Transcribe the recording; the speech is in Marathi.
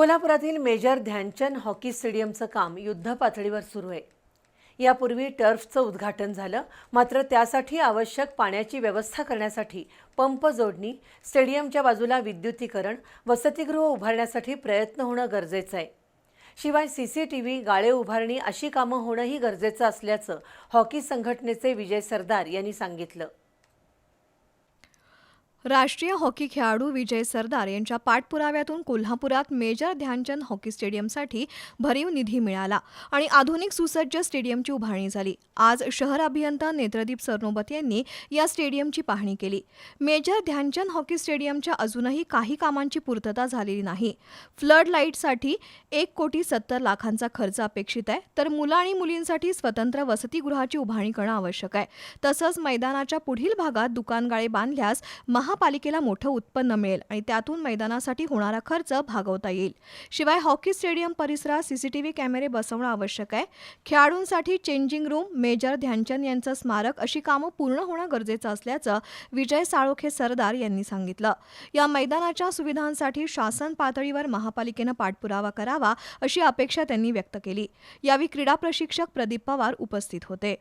कोल्हापुरातील मेजर ध्यानचंद हॉकी स्टेडियमचं काम युद्ध पातळीवर सुरू आहे. यापूर्वी टर्फचं उद्घाटन झालं मात्र त्यासाठी आवश्यक पाण्याची व्यवस्था करण्यासाठी पंप जोडणी स्टेडियमच्या बाजूला विद्युतीकरण वसतिगृह उभारण्यासाठी प्रयत्न होणं गरजेचं आहे. शिवाय सी सी टी व्ही गाळे उभारणी अशी कामं होणंही गरजेचं असल्याचं हॉकी संघटनेचे विजय सरदार यांनी सांगितलं. राष्ट्रीय हॉकी खेळाडू विजय सरदार यांच्या पाठपुराव्यातून कोल्हापुरात मेजर ध्यानचंद हॉकी स्टेडियमसाठी भरीव निधी मिळाला आणि आधुनिक सुसज्ज स्टेडियमची उभारणी झाली. आज शहर अभियंता नेत्रदीप सरनोबत यांनी या स्टेडियमची पाहणी केली. मेजर ध्यानचंद हॉकी स्टेडियमच्या अजूनही काही कामांची पूर्तता झालेली नाही. फ्लड लाईटसाठी एक कोटी सत्तर लाखांचा खर्च अपेक्षित आहे तर मुलं आणि मुलींसाठी स्वतंत्र वसतिगृहाची उभारणी करणं आवश्यक आहे. तसंच मैदानाच्या पुढील भागात दुकानगाळे बांधल्यास महा महापालिकेला मोठं उत्पन्न मिळेल आणि त्यातून मैदानासाठी होणारा खर्च भागवता येईल. शिवाय हॉकी स्टेडियम परिसरात सीसीटीव्ही कॅमेरे बसवणं आवश्यक आहे. खेळाडूंसाठी चेंजिंग रूम मेजर ध्यानचंद यांचं स्मारक अशी कामं पूर्ण होणं गरजेचं असल्याचं विजय साळोखे सरदार यांनी सांगितलं. या मैदानाच्या सुविधांसाठी शासन पातळीवर महापालिकेनं पाठपुरावा करावा अशी अपेक्षा त्यांनी व्यक्त केली. यावेळी क्रीडा प्रशिक्षक प्रदीप पवार उपस्थित होते.